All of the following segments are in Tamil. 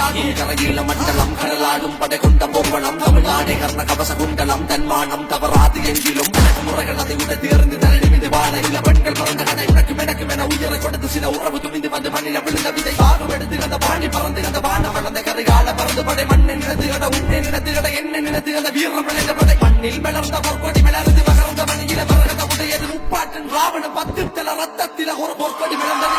யாரும் கரையில மண்டலம் கடலாடும் படை கொண்ட பொம்பளம் தமிழ்நாடே கர்ண கவச குண்டலம் தன்மானம் தவறாது எங்கிலும். முறைகள் அதை விட தேர்ந்து தரணி மீது வாழ இல்ல பெண்கள் பிறந்த கதை. உனக்கும் எனக்கும் என உயிரை கொடுத்து சில உறவு துணிந்து வந்து மண்ணில விழுந்த விதை. பாகம் எடுத்து அந்த பாண்டி பறந்து அந்த வானம் வளர்ந்த கரைகால பறந்து படை. மண்ணை நினைத்து கட உன்னை நினைத்து கட என்ன நினைத்து அந்த வீரம் விளைந்த படை. மண்ணில் வளர்ந்த பொற்கொடி வளர்ந்து மகர்ந்த மணியில மரகத உடையது. முப்பாட்டின் ராவண பத்து தல ரத்தத்தில ஒரு பொற்கொடி விளந்தது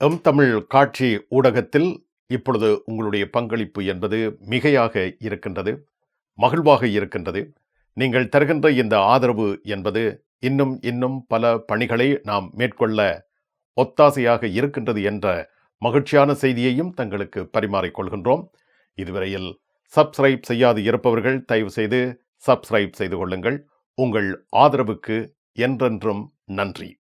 எம் தமிழ் காட்சி ஊடகத்தில் இப்பொழுது உங்களுடைய பங்களிப்பு என்பது மிகையாக இருக்கின்றது மகிழ்வாக இருக்கின்றது. நீங்கள் தருகின்ற இந்த ஆதரவு என்பது இன்னும் இன்னும் பல பணிகளை நாம் மேற்கொள்ள ஒத்தாசையாக இருக்கின்றது என்ற மகிழ்ச்சியான செய்தியையும் தங்களுக்கு பரிமாறிக்கொள்கின்றோம் இதுவரையில் சப்ஸ்கிரைப் செய்யாது இருப்பவர்கள் தயவு செய்து சப்ஸ்கிரைப் செய்து கொள்ளுங்கள். உங்கள் ஆதரவுக்கு என்றென்றும் நன்றி.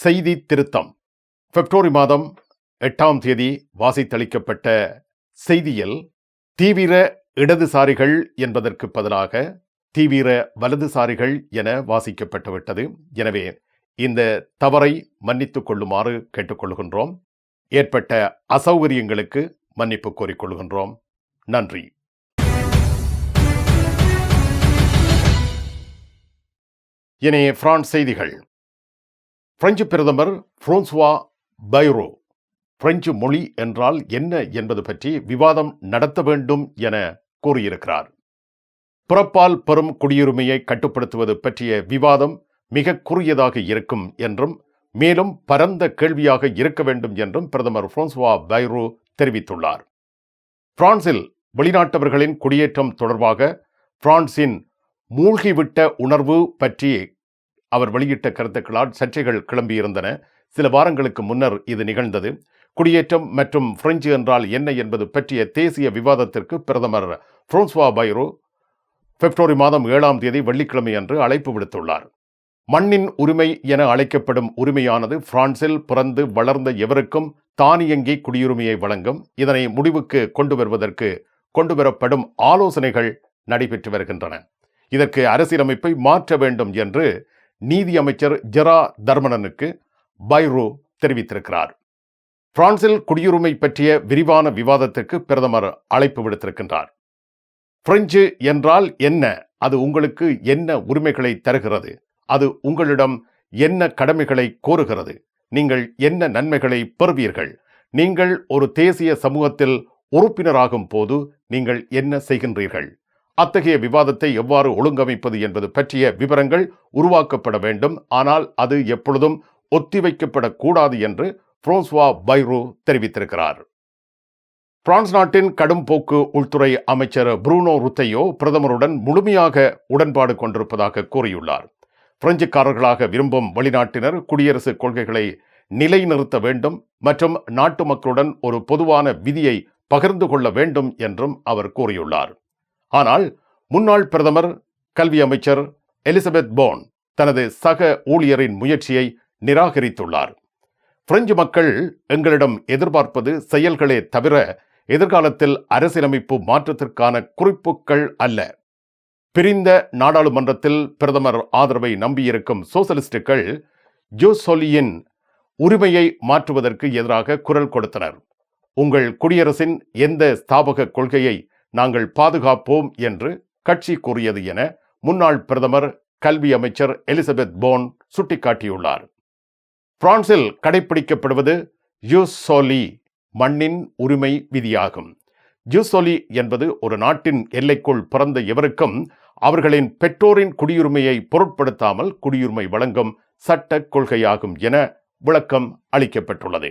செய்தி திருத்தம் பிப்ரவரி மாதம் எட்டாம் தேதி வாசித்தளிக்கப்பட்ட செய்தியில் தீவிர இடதுசாரிகள் என்பதற்கு பதிலாக தீவிர வலதுசாரிகள் என வாசிக்கப்பட்டுவிட்டது. எனவே இந்த தவறை மன்னித்துக் கொள்ளுமாறு கேட்டுக்கொள்கின்றோம். ஏற்பட்ட அசௌகரியங்களுக்கு மன்னிப்பு கோரிக்கொள்கின்றோம் நன்றி. இனி பிரான்ஸ் செய்திகள். பிரெஞ்சு பிரதமர் புரோன்சுவா பைரோ. பிரெஞ்சு மொழி என்றால் என்ன என்பது பற்றி விவாதம் நடத்த வேண்டும் என கூறியிருக்கிறார். பிறப்பால் பெறும் குடியுரிமையை கட்டுப்படுத்துவது பற்றிய விவாதம் மிக குறுகியதாக இருக்கும் என்றும் மேலும் பரந்த கேள்வியாக இருக்க வேண்டும் என்றும் பிரதமர் பிரான்சுவா பைரோ தெரிவித்துள்ளார். பிரான்சில் வெளிநாட்டவர்களின் குடியேற்றம் தொடர்பாக பிரான்சின் மூழ்கிவிட்ட உணர்வு பற்றி அவர் வெளியிட்ட கருத்துக்களால் சர்ச்சைகள் கிளம்பியிருந்தன. சில வாரங்களுக்கு முன்னர் இது நிகழ்ந்தது. குடியேற்றம் மற்றும் பிரெஞ்சு என்றால் என்ன என்பது பற்றிய தேசிய விவாதத்திற்கு பிரதமர் புரோன்ஸ்வா பைரோ பிப்ரவரி மாதம் ஏழாம் தேதி வெள்ளிக்கிழமை அன்று அழைப்பு விடுத்துள்ளார். மண்ணின் உரிமை என அழைக்கப்படும் உரிமையானது பிரான்சில் பிறந்து வளர்ந்த எவருக்கும் தானியங்கி குடியுரிமையை வழங்கும். இதனை முடிவுக்கு கொண்டு வருவதற்கு கொண்டுவரப்படும் ஆலோசனைகள் நடைபெற்று வருகின்றன. இதற்கு அரசியலமைப்பை மாற்ற வேண்டும் என்று நீதி அமைச்சர் ஜெரா தர்மனனுக்கு பைரோ தெரிவித்திருக்கிறார். பிரான்சில் குடியுரிமை பற்றிய விரிவான விவாதத்திற்கு பிரதமர் அழைப்பு விடுத்திருக்கின்றார். பிரெஞ்சு என்றால் என்ன? அது உங்களுக்கு என்ன உரிமைகளை தருகிறது? அது உங்களிடம் என்ன கடமைகளை கோருகிறது? நீங்கள் என்ன நன்மைகளை பெறுவீர்கள்? நீங்கள் ஒரு தேசிய சமூகத்தில் உறுப்பினராகும் போது நீங்கள் என்ன செய்கின்றீர்கள்? அத்தகைய விவாதத்தை எவ்வாறு ஒழுங்கமைப்பது என்பது பற்றிய விவரங்கள் உருவாக்கப்பட வேண்டும். ஆனால் அது எப்பொழுதும் ஒத்திவைக்கப்படக்கூடாது என்று பிரான்சுவா பைரோ தெரிவித்திருக்கிறார். பிரான்ஸ் நாட்டின் கடும் போக்கு உள்துறை அமைச்சர் புரூனோ ருத்தையோ பிரதமருடன் முழுமையாக உடன்பாடு கொண்டிருப்பதாக கூறியுள்ளார். பிரெஞ்சுக்காரர்களாக விரும்பும் வெளிநாட்டினர் குடியரசு கொள்கைகளை நிலைநிறுத்த வேண்டும் மற்றும் நாட்டு மக்களுடன் ஒரு பொதுவான விதியை பகிர்ந்து கொள்ள வேண்டும் என்றும் அவர் கூறியுள்ளார். ஆனால் முன்னாள் பிரதமர் கல்வி அமைச்சர் எலிசபெத் போன் தனது சக ஊழியரின் முயற்சியை நிராகரித்துள்ளார். பிரெஞ்சு மக்கள் எங்களிடம் எதிர்பார்ப்பது செயல்களே தவிர எதிர்காலத்தில் அரசியலமைப்பு மாற்றத்திற்கான குறிப்புகள் அல்ல. பிரிந்த நாடாளுமன்றத்தில் பிரதமர் ஆதரவை நம்பியிருக்கும் சோசலிஸ்டுகள் ஜோசோலியின் உரிமையை மாற்றுவதற்கு எதிராக குரல் கொடுத்தனர். உங்கள் குடியரசின் எந்த ஸ்தாபக கொள்கையை நாங்கள் பாதுகாப்போம் என்று கட்சி கூறியது என முன்னாள் பிரதமர் கல்வி அமைச்சர் எலிசபெத் போன் சுட்டிக்காட்டியுள்ளார். பிரான்சில் கடைபிடிக்கப்படுவது யூசோலி மண்ணின் உரிமை விதியாகும். ஜூசோலி என்பது ஒரு நாட்டின் எல்லைக்குள் பிறந்த எவருக்கும் அவர்களின் பெற்றோரின் குடியுரிமையை பொருட்படுத்தாமல் குடியுரிமை வழங்கும் சட்ட கொள்கையாகும் என விளக்கம் அளிக்கப்பட்டுள்ளது.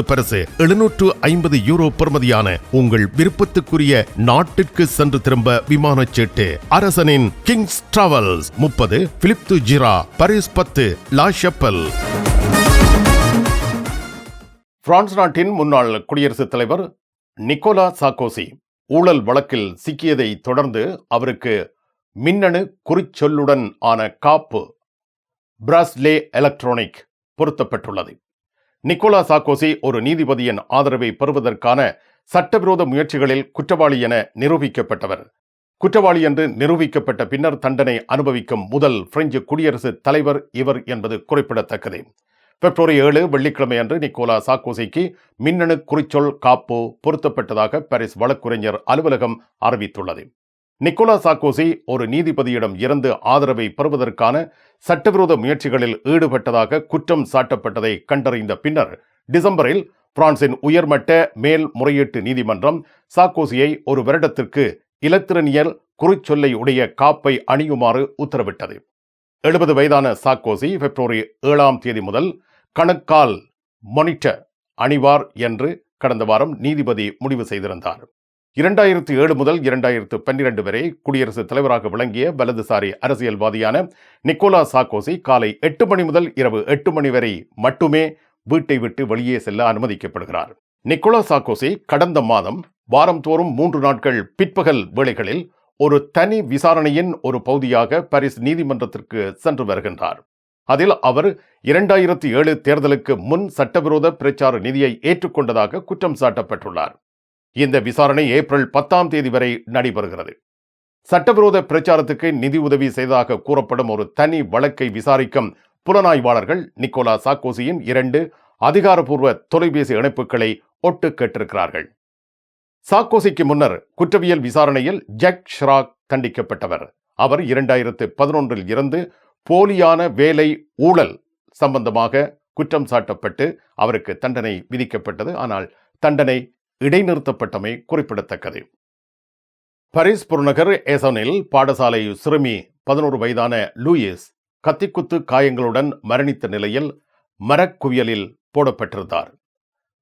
பரிசு எழுநூற்று ஐம்பது யூரோ பெறுமதியான உங்கள் விருப்பத்துக்குரிய நாட்டிற்கு சென்று திரும்ப விமான சீட்டு. அரசனின் கிங்ஸ் டிராவல்ஸ் முப்பது பிலிப்து ஜிரா பரிஸ் பத்து லா ஷப்பல். பிரான்ஸ் நாட்டின் முன்னாள் குடியரசுத் தலைவர் நிக்கோலா சாக்கோசி ஊழல் வழக்கில் சிக்கியதை தொடர்ந்து அவருக்கு மின்னணு குறிச்சொல்லுடன் ஆன காப்பு பிராஸ்லே எலக்ட்ரானிக் பொருத்தப்பட்டுள்ளது நிக்கோலா சாக்கோசி ஒரு நீதிபதியின் ஆதரவை பெறுவதற்கான சட்டவிரோத முயற்சிகளில் குற்றவாளி என நிரூபிக்கப்பட்டவர். குற்றவாளி என்று நிரூபிக்கப்பட்ட பின்னர் தண்டனை அனுபவிக்கும் முதல் பிரெஞ்சு குடியரசு தலைவர் இவர் என்பது குறிப்பிடத்தக்கது. பிப்ரவரி ஏழு வெள்ளிக்கிழமை அன்று நிக்கோலா சாக்கோசிக்கு மின்னணு குறிச்சொல் காப்பு பொருத்தப்பட்டதாக பாரிஸ் வழக்குரைஞர் அலுவலகம் அறிவித்துள்ளது. நிக்கோலா சாக்கோசி ஒரு நீதிபதியிடம் இருந்து ஆதரவை பெறுவதற்கான சட்டவிரோத முயற்சிகளில் ஈடுபட்டதாக குற்றம் சாட்டப்பட்டதை கண்டறிந்த பின்னர் டிசம்பரில் பிரான்சின் உயர்மட்ட மேல் முறையீட்டு நீதிமன்றம் சாக்கோசியை ஒரு வருடத்திற்கு இலத்திரனியல் குறிச்சொல்லை உடைய காப்பை அணியுமாறு உத்தரவிட்டது. எழுபது வயதான சாக்கோசி பிப்ரவரி ஏழாம் தேதி முதல் கணக்கால் மொனிட்டர் அணிவார் என்று கடந்த வாரம் நீதிபதி முடிவு செய்திருந்தார். இரண்டாயிரத்தி ஏழு முதல் இரண்டாயிரத்து பன்னிரண்டு வரை குடியரசுத் தலைவராக விளங்கிய வலதுசாரி அரசியல்வாதியான நிக்கோலா சாக்கோசி காலை எட்டு மணி முதல் இரவு எட்டு மணி வரை மட்டுமே வீட்டை விட்டு வெளியே செல்ல அனுமதிக்கப்படுகிறார். நிக்கோலா சாக்கோசி கடந்த மாதம் வாரந்தோறும் மூன்று நாட்கள் பிற்பகல் வேளைகளில் ஒரு தனி விசாரணையின் ஒரு பகுதியாக பாரிஸ் நீதிமன்றத்திற்கு சென்று வருகின்றார். அதில் அவர் இரண்டாயிரத்தி ஏழு தேர்தலுக்கு முன் சட்டவிரோத பிரச்சார நிதியை ஏற்றுக்கொண்டதாக குற்றம் சாட்டப்பட்டுள்ளார். இந்த விசாரணை ஏப்ரல் பத்தாம் தேதி வரை நடைபெறுகிறது. சட்டவிரோத பிரச்சாரத்துக்கு நிதி உதவி செய்ததாக கூறப்படும் ஒரு தனி வழக்கை விசாரிக்கும் புலனாய்வாளர்கள் நிக்கோலா சாக்கோசியின் இரண்டு அதிகாரப்பூர்வ தொலைபேசி இணைப்புகளை ஒட்டு கேட்டிருக்கிறார்கள். சாக்கோசிக்கு முன்னர் குற்றவியல் விசாரணையில் ஜக் ஷ்ராக் தண்டிக்கப்பட்டவர். அவர் இரண்டாயிரத்து பதினொன்றில் இருந்து போலியான வேலை ஊழல் சம்பந்தமாக குற்றம் சாட்டப்பட்டு அவருக்கு தண்டனை விதிக்கப்பட்டது. ஆனால் தண்டனை இடைநிறுத்தப்பட்டமை குறிப்பிடத்தக்கது. பரிஸ் புறநகர் ஏசனில் பாடசாலை சிறுமி பதினோரு வயதான லூயிஸ் கத்திக்குத்து காயங்களுடன் மரணித்த நிலையில் மரக்குவியலில் போடப்பட்டிருந்தார்.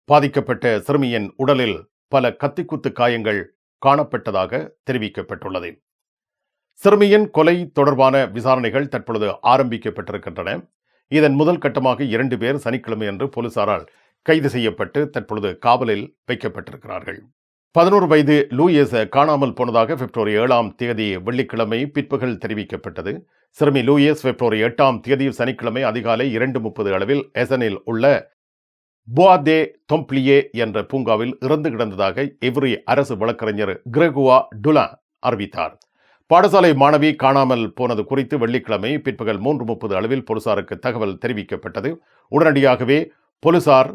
பாதிக்கப்பட்ட சிறுமியின் உடலில் பல கத்திக்குத்து காயங்கள் காணப்பட்டதாக தெரிவிக்கப்பட்டுள்ளது. சிறுமியின் கொலை தொடர்பான விசாரணைகள் தற்பொழுது ஆரம்பிக்கப்பட்டிருக்கின்றன. இதன் முதல் கட்டமாக இரண்டு பேர் சனிக்கிழமை அன்று போலீசாரால் கைது செய்யப்பட்டு தற்பொழுது காவலில் வைக்கப்பட்டிருக்கிறார்கள். பதினோரு வயது லூயிஸ் காணாமல் போனதாக பிப்ரவரி ஏழாம் தேதி வெள்ளிக்கிழமை பிற்பகல் தெரிவிக்கப்பட்டது. சிறுமி லூயிஸ் பிப்ரவரி எட்டாம் தேதி சனிக்கிழமை அதிகாலை இரண்டு முப்பது அளவில் எசனில் உள்ள புவாதே தொம்ப்ளியே என்ற பூங்காவில் இறந்து கிடந்ததாக எவ்ரி அரசு வழக்கறிஞர் கிரெகுவா டுலா அறிவித்தார். பாடசாலை மாணவி காணாமல் போனது குறித்து வெள்ளிக்கிழமை பிற்பகல் மூன்று முப்பது அளவில் போலீசாருக்கு தகவல் தெரிவிக்கப்பட்டது. உடனடியாகவே போலீசார்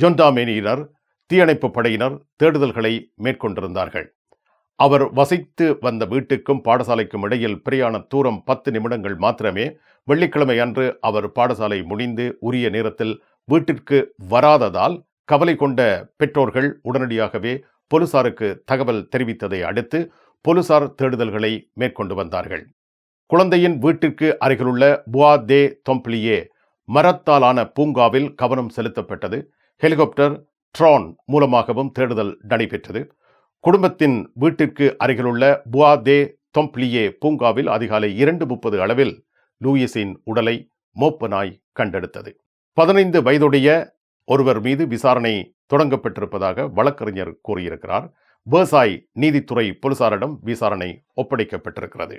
ஜொண்டாமேனியினர் தீயணைப்பு படையினர் தேடுதல்களை மேற்கொண்டிருந்தார்கள். அவர் வசித்து வந்த வீட்டுக்கும் பாடசாலைக்கும் இடையில் பிரியாண தூரம் பத்து நிமிடங்கள் மாத்திரமே. வெள்ளிக்கிழமை அன்று அவர் பாடசாலை முடிந்து உரிய நேரத்தில் வீட்டிற்கு வராததால் கவலை கொண்ட பெற்றோர்கள் உடனடியாகவே போலீசாருக்கு தகவல் தெரிவித்ததை அடுத்து போலீசார் தேடுதல்களை மேற்கொண்டு வந்தார்கள். குழந்தையின் வீட்டிற்கு அருகிலுள்ள புவா தே தொம்பிளியே மரத்தாலான பூங்காவில் கவனம் செலுத்தப்பட்டது. ஹெலிகாப்டர் ட்ரான் மூலமாகவும் தேடுதல் நடைபெற்றது. குடும்பத்தின் வீட்டிற்கு அருகிலுள்ள புவா தே தொம்ப்ளியே பூங்காவில் அதிகாலை இரண்டு முப்பது அளவில் லூயிஸின் உடலை மோப்ப நாய் கண்டெடுத்தது. பதினைந்து வயதுடைய ஒருவர் மீது விசாரணை தொடங்கப்பட்டிருப்பதாக வழக்கறிஞர் கூறியிருக்கிறார். விவசாய் நீதித்துறை போலீசாரிடம் விசாரணை ஒப்படைக்கப்பட்டிருக்கிறது.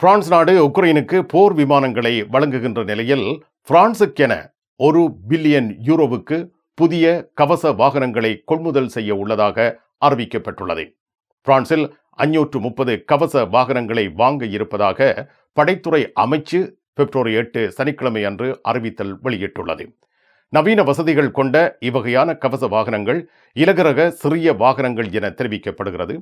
பிரான்ஸ் நாடு உக்ரைனுக்கு போர் விமானங்களை வழங்குகின்ற நிலையில் பிரான்சுக்கென ஒரு பில்லியன் யூரோவுக்கு புதிய கவச வாகனங்களை கொள்முதல் செய்ய உள்ளதாக அறிவிக்கப்பட்டுள்ளது. பிரான்சில் அஞ்சூற்று முப்பது கவச வாகனங்களை வாங்க இருப்பதாக படைத்துறை அமைச்சு பிப்ரவரி எட்டு சனிக்கிழமை அன்று அறிவித்தல் வெளியிட்டுள்ளது. நவீன வசதிகள் கொண்ட இவ்வகையான கவச வாகனங்கள் இலகரக சிறிய வாகனங்கள் என தெரிவிக்கப்படுகிறது.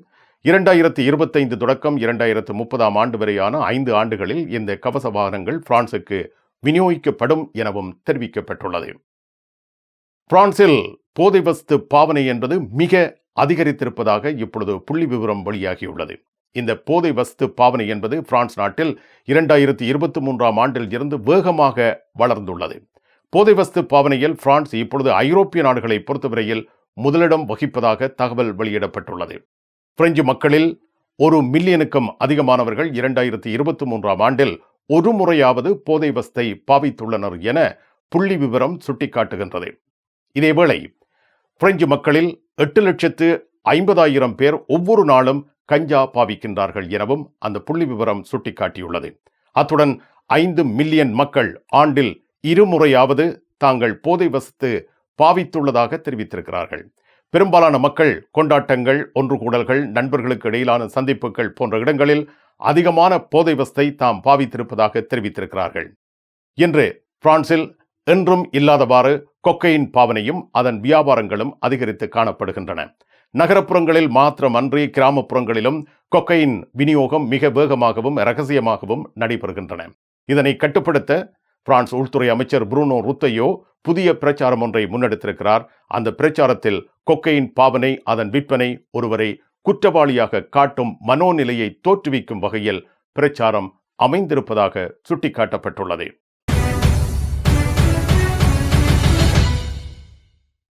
இரண்டாயிரத்தி இருபத்தைந்து தொடக்கம் இரண்டாயிரத்து முப்பதாம் ஆண்டு வரையான ஐந்து ஆண்டுகளில் இந்த கவச வாகனங்கள் பிரான்சுக்கு விநியோகிக்கப்படும் எனவும் தெரிவிக்கப்பட்டுள்ளது. பிரான்சில் போதை வஸ்து பாவனை என்பது மிக அதிகரித்திருப்பதாக இப்பொழுது புள்ளி விவரம் வெளியாகியுள்ளது. இந்த போதை வஸ்து பாவனை என்பது பிரான்ஸ் நாட்டில் இரண்டாயிரத்தி இருபத்தி மூன்றாம் ஆண்டில் இருந்து வேகமாக வளர்ந்துள்ளது. போதை வஸ்து பாவனையில் பிரான்ஸ் இப்பொழுது ஐரோப்பிய நாடுகளை பொறுத்தவரையில் முதலிடம் வகிப்பதாக தகவல் வெளியிடப்பட்டுள்ளது. பிரெஞ்சு மக்களில் ஒரு மில்லியனுக்கும் அதிகமானவர்கள் இரண்டாயிரத்தி இருபத்தி மூன்றாம் ஆண்டில் ஒரு முறையாவது போதை வஸ்தை பாவித்துள்ளனர் என புள்ளி விவரம் சுட்டிக்காட்டுகின்றது. இதேவேளை பிரெஞ்சு மக்களில் எட்டு லட்சத்து ஐம்பதாயிரம் பேர் ஒவ்வொரு நாளும் கஞ்சா பாவிக்கின்றார்கள் எனவும் அந்த புள்ளி விவரம் சுட்டிக்காட்டியுள்ளது. அத்துடன் ஐந்து மில்லியன் மக்கள் ஆண்டில் இருமுறையாவது தாங்கள் போதை வசத்து பாவித்துள்ளதாக தெரிவித்திருக்கிறார்கள். பெரும்பாலான மக்கள் கொண்டாட்டங்கள் ஒன்று கூடல்கள் நண்பர்களுக்கு இடையிலான சந்திப்புகள் போன்ற இடங்களில் அதிகமான போதை வஸ்தை தாம் பாவித்திருப்பதாக தெரிவித்திருக்கிறார்கள். இன்று பிரான்சில் என்றும் இல்லாதவாறு கொக்கையின் பாவனையும் அதன் வியாபாரங்களும் அதிகரித்து காணப்படுகின்றன. நகரப்புறங்களில் மாத்திரமன்றி கிராமப்புறங்களிலும் கொக்கையின் விநியோகம் மிக வேகமாகவும் ரகசியமாகவும் நடைபெறுகின்றன. இதனை கட்டுப்படுத்த பிரான்ஸ் உள்துறை அமைச்சர் புரூனோ ருத்தையோ புதிய பிரச்சாரம் ஒன்றை முன்னெடுத்திருக்கிறார். அந்த பிரச்சாரத்தில் கொக்கையின் பாவனை அதன் விற்பனை ஒருவரை குற்றவாளியாக காட்டும் மனோநிலையை தோற்றுவிக்கும் வகையில் பிரச்சாரம் அமைந்திருப்பதாக சுட்டிக்காட்டப்பட்டுள்ளது.